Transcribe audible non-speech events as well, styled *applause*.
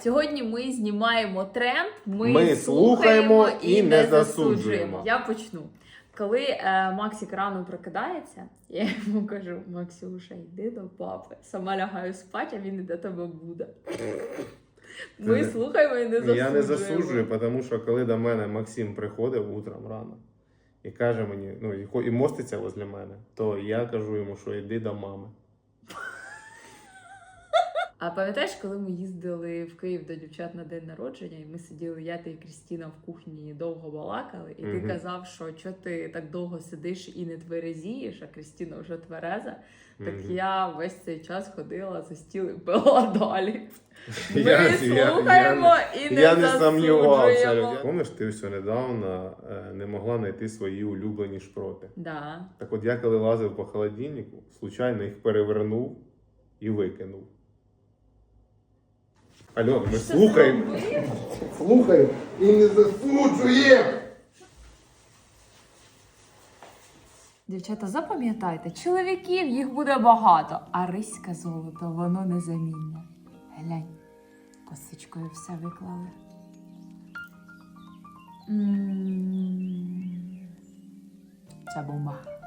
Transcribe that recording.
Сьогодні ми знімаємо тренд. Ми, Ми слухаємо і не засуджуємо. Я почну. Коли е, Максик рано прокидається, *laughs* я йому кажу: Максюша, йди до папи. Сама лягаю спати, а він іде тебе буде. *laughs* Ми слухаємо і не засуджуємо. Я не засуджую, тому що коли до мене Максим приходив утром рано і каже мені, ну і, і моститься возле мене, то я кажу йому, що йди до мами. А пам'ятаєш, коли ми їздили в Київ до дівчат на день народження, і ми сиділи, я та і Крістіна в кухні довго балакали, і ти казав, що чого ти так довго сидиш і не тверезієш, а Крістіна вже твереза. Так я весь цей час ходила за стіл і пила *laughs* далі. Ми Я- я- слухаємо і не Я не сумнівався. Пам'ятаєш, ти все недавно е, не могла знайти свої улюблені шпроти. Да. Так от я коли лазив по холодильнику, случайно їх перевернув і викинув. Альон, ми слухаємо. Слухаємо і не засуджуємо. Дівчата, запам'ятайте, чоловіків їх буде багато, а риська золото, воно незамінне. Глянь, косичкою все виклали. М. Це бомба.